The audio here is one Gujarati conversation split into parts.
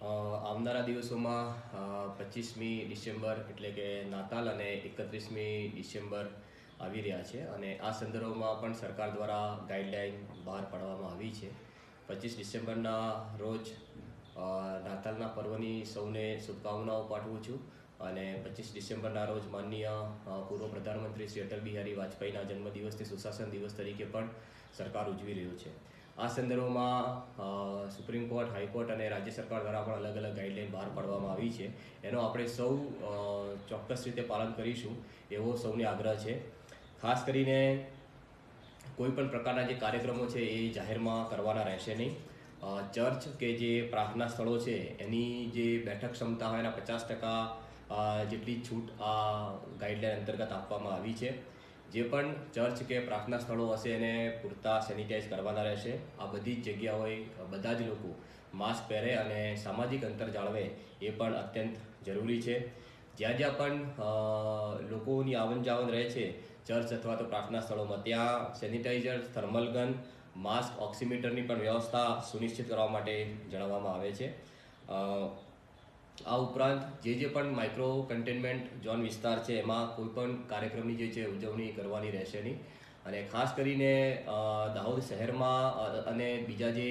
આવનારા દિવસોમાં પચીસમી ડિસેમ્બર એટલે કે નાતાલ અને એકત્રીસમી ડિસેમ્બર આવી રહ્યા છે અને આ સંદર્ભમાં પણ સરકાર દ્વારા ગાઈડલાઈન બહાર પાડવામાં આવી છે. પચીસ ડિસેમ્બરના રોજ નાતાલના પર્વની સૌને શુભકામનાઓ પાઠવું છું અને પચીસ ડિસેમ્બરના રોજ માનનીય પૂર્વ પ્રધાનમંત્રી શ્રી અટલ બિહારી વાજપેયીના જન્મદિવસને સુશાસન દિવસ તરીકે પણ સરકાર ઉજવી રહ્યું છે. આ સંદર્ભમાં સુપ્રીમ કોર્ટ હાઈકોર્ટ અને રાજ્ય સરકાર દ્વારા પણ અલગ અલગ ગાઈડલાઈન બહાર પાડવામાં આવી છે. એનો આપણે સૌ ચોક્કસ રીતે પાલન કરીશું એવો સૌને આગ્રહ છે. ખાસ કરીને કોઈ પણ પ્રકારના જે કાર્યક્રમો છે એ જાહેરમાં કરવાના રહેશે નહીં. ચર્ચ કે જે પ્રાર્થના સ્થળો છે, એની જે બેઠક ક્ષમતા હોય એના પચાસ ટકા જેટલી છૂટ આ ગાઈડલાઈન અંતર્ગત આપવામાં આવી છે. જે પણ ચર્ચ કે પ્રાર્થના સ્થળો હશે એને પૂરતા સેનિટાઈઝ કરવાના રહેશે. આ બધી જ જગ્યાઓએ બધા જ લોકો માસ્ક પહેરે અને સામાજિક અંતર જાળવે એ પણ અત્યંત જરૂરી છે. જ્યાં જ્યાં પણ લોકોની આવન જાવન રહે છે, ચર્ચ અથવા તો પ્રાર્થના સ્થળોમાં, ત્યાં સેનિટાઈઝર થર્મલ ગન માસ્ક ઓક્સિમીટરની પણ વ્યવસ્થા સુનિશ્ચિત કરવા માટે જણાવવામાં આવે છે. આ ઉપરાંત જે જે પણ માઇક્રો કન્ટેનમેન્ટ ઝોન વિસ્તાર છે, એમાં કોઈ પણ કાર્યક્રમની જે છે ઉજવણી કરવાની રહેશે નહીં. અને ખાસ કરીને દાહોદ શહેરમાં અને બીજા જે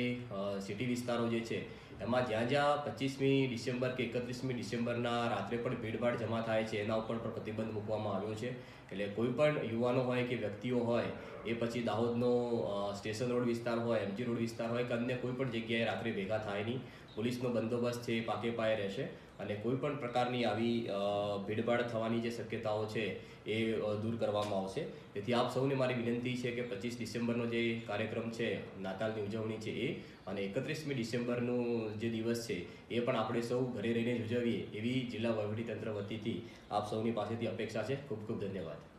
સિટી વિસ્તારો જે છે, એમાં જ્યાં જ્યાં પચીસમી ડિસેમ્બર કે એકત્રીસમી ડિસેમ્બરના રાત્રે પણ ભીડભાડ જમા થાય છે, એના ઉપર પણ પ્રતિબંધ મૂકવામાં આવ્યો છે. એટલે કોઈ પણ યુવાનો હોય કે વ્યક્તિઓ હોય, એ પછી દાહોદનો સ્ટેશન રોડ વિસ્તાર હોય એમજી રોડ વિસ્તાર હોય કે અન્ય કોઈ પણ જગ્યાએ રાત્રે ભેગા થાય નહીં. પોલીસનો બંદોબસ્ત છે એ પાકે પાયે રહેશે. અને કોઈ પણ પ્રકારની આવી ભીડભાડ થવાની જે શક્યતાઓ છે એ દૂર કરવામાં આવશે. તેથી આપ સૌને મારી વિનંતી છે કે પચીસ ડિસેમ્બરનો જે કાર્યક્રમ છે, નાતાલની ઉજવણી છે એ, અને એકત્રીસમી ડિસેમ્બરનું જે દિવસ છે એ પણ આપણે સૌ ઘરે રહીને જ ઉજવીએ એવી જિલ્લા વહીવટીતંત્ર વતીથી આપ સૌની પાસેથી અપેક્ષા છે. ખૂબ ખૂબ ધન્યવાદ.